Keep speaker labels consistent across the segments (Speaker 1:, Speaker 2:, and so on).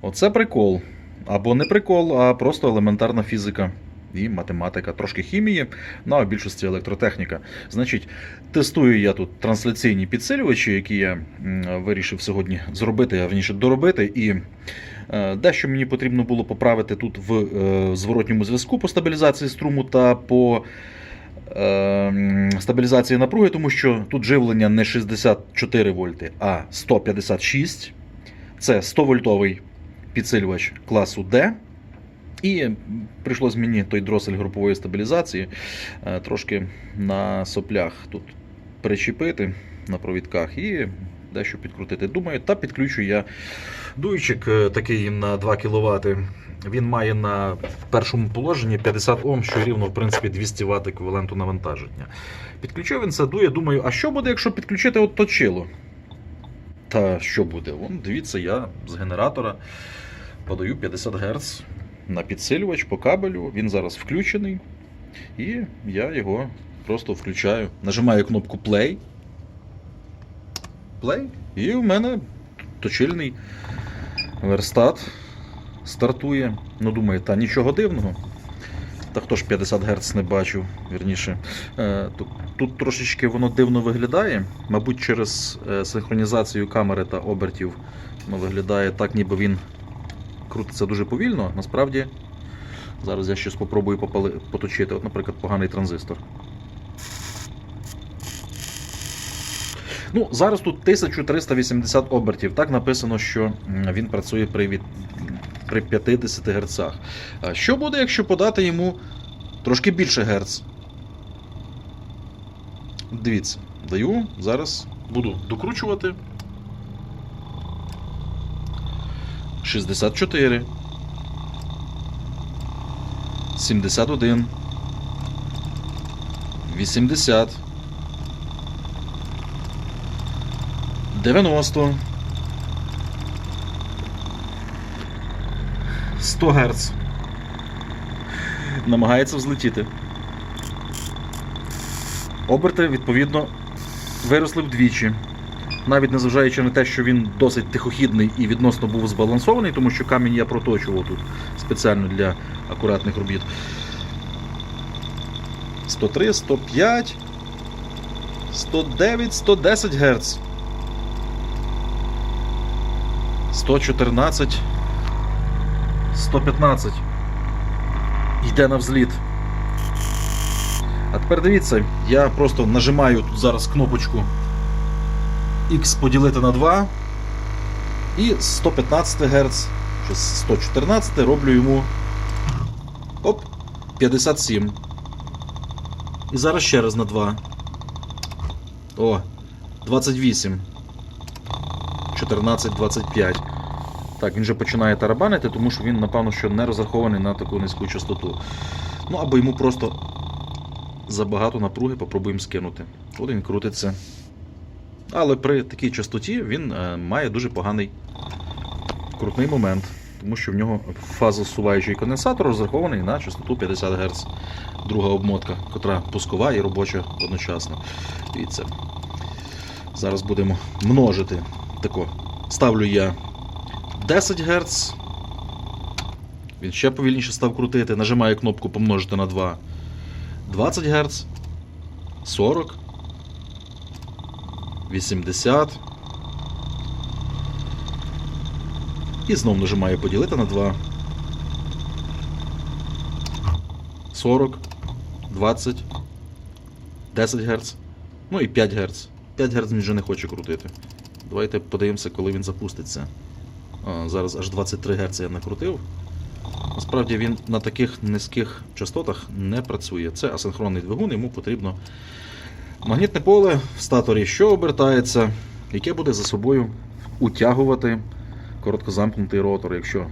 Speaker 1: Оце прикол. Або не прикол, а просто елементарна фізика і математика, трошки хімії, ну а в більшості електротехніка. Значить, тестую я тут трансляційні підсилювачі, які я вирішив сьогодні зробити, а верніше доробити. І е, дещо мені потрібно було поправити тут в е, зворотньому зв'язку по стабілізації струму та по е, стабілізації напруги, тому що тут живлення не 64 вольти, а 156. Це 100 вольтовий підсилювач класу D. І прийшлось мені той дросель групової стабілізації е, трошки на соплях тут причепити на провідках і дещо підкрутити. Думаю, та підключу я дуйчик е, такий на 2 кВт. Він має на першому положенні 50 Ом, що рівно в принципі 200 Вт еквіваленту навантаження. Підключив він це дує, думаю, а що буде, якщо підключити от точило? Та що буде? Вон, дивіться, я з генератора подаю 50 Гц на підсилювач по кабелю. Він зараз включений. І я його просто включаю. Нажимаю кнопку Play. Play. І в мене точильний верстат стартує. Ну, думаю, та нічого дивного. Та хто ж 50 Гц не бачив, вірніше. Е, Тут, тут трошечки воно дивно виглядає. Мабуть, через е, синхронізацію камери та обертів воно виглядає так, ніби він крутиться дуже повільно. Насправді, зараз я щось спробую попали... поточити. От, наприклад, поганий транзистор. Ну, зараз тут 1380 обертів. Так написано, що він працює при, від... при 50 Гц. Що буде, якщо подати йому трошки більше Гц? Дивіться, даю, зараз буду докручувати. 64. 71. 80. 90. 100 Гц. Намагається взлетіти. Оберти, відповідно, виросли вдвічі. Навіть незважаючи на те, що він досить тихохідний і відносно був збалансований, тому що камінь я проточував тут спеціально для акуратних робіт. 103, 105, 109, 110 Гц. 114, 115. Йде на взліт. А тепер дивіться, я просто нажимаю тут зараз кнопочку X поділити на 2. І з 115 Гц, чи з 114 роблю йому оп, 57. І зараз ще раз на 2. О, 28. 14, 25. Так, він вже починає тарабанити, тому що він, напевно, що не розрахований на таку низьку частоту. Ну, або йому просто забагато напруги попробуємо скинути. От він крутиться. Але при такій частоті він е, має дуже поганий крутний момент, тому що в нього фазосуваючий конденсатор розрахований на частоту 50 Гц. Друга обмотка, котра пускова і робоча одночасно. Дивіться. Зараз будемо множити. Тако. Ставлю я 10 Гц. Він ще повільніше став крутити. Нажимаю кнопку помножити на 2. 20 Гц. 40. 80. І знову нажимаю поділити на 2. 40, 20, 10 Гц. Ну і 5 Гц. 5 Гц він вже не хоче крутити. Давайте подивимося, коли він запуститься. А, зараз аж 23 Гц я накрутив. Насправді він на таких низьких частотах не працює. Це асинхронний двигун, йому потрібно Магнітне поле в статорі, що обертається, яке буде за собою утягувати короткозамкнутий ротор. Якщо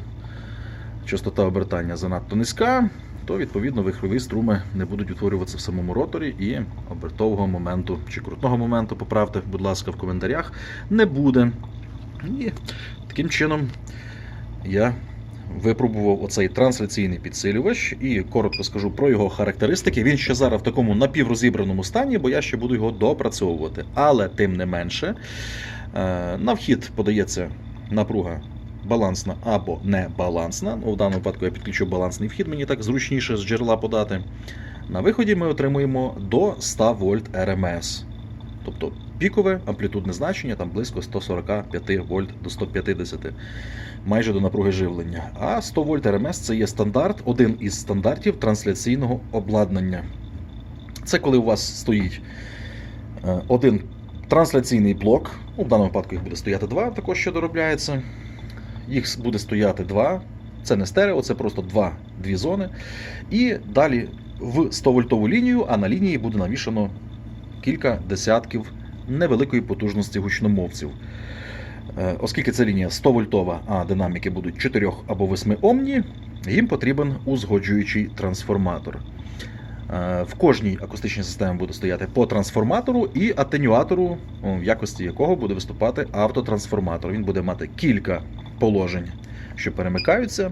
Speaker 1: частота обертання занадто низька, то відповідно вихрові струми не будуть утворюватися в самому роторі і обертового моменту чи крутного моменту, поправте, будь ласка, в коментарях, не буде. І таким чином я випробував оцей трансляційний підсилювач і коротко скажу про його характеристики. Він ще зараз в такому напіврозібраному стані, бо я ще буду його допрацьовувати. Але тим не менше, е, на вхід подається напруга балансна або не балансна. Ну, в даному випадку я підключу балансний вхід, мені так зручніше з джерела подати. На виході ми отримуємо до 100 вольт РМС. Тобто пікове амплітудне значення там близько 145 вольт до 150, майже до напруги живлення. А 100 вольт РМС це є стандарт, один із стандартів трансляційного обладнання. Це коли у вас стоїть е, один трансляційний блок. Ну, в даному випадку їх буде стояти два, також що доробляється. Їх буде стояти два. Це не стерео, це просто два, дві зони. І далі в 100 вольтову лінію, а на лінії буде навішано кілька десятків невеликої потужності гучномовців. Е, Оскільки це лінія 100 вольтова, а динаміки будуть 4 або 8 омні, їм потрібен узгоджуючий трансформатор. Е, В кожній акустичній системі буде стояти по трансформатору і атенюатору, в якості якого буде виступати автотрансформатор. Він буде мати кілька положень, що перемикаються.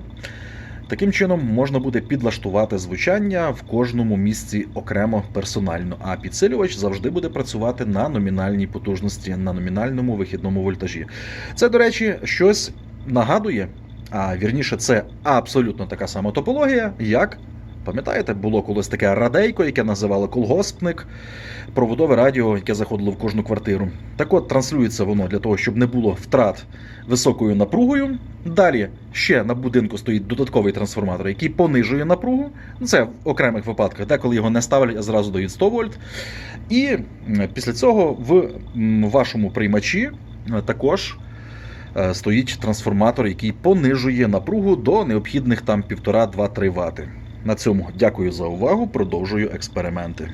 Speaker 1: Таким чином можна буде підлаштувати звучання в кожному місці окремо персонально, а підсилювач завжди буде працювати на номінальній потужності, на номінальному вихідному вольтажі. Це, до речі, щось нагадує, а вірніше, це абсолютно така сама топологія, як. Пам'ятаєте, було колись таке радейко, яке називали колгоспник, проводове радіо, яке заходило в кожну квартиру. Так от транслюється воно для того, щоб не було втрат високою напругою. Далі ще на будинку стоїть додатковий трансформатор, який понижує напругу. Це в окремих випадках, деколи його не ставлять, а зразу дають 100 вольт. І після цього в вашому приймачі е, також е, стоїть трансформатор, який понижує напругу до необхідних там 1,5-2-3 Вт. На цьому дякую за увагу. Продовжую експерименти.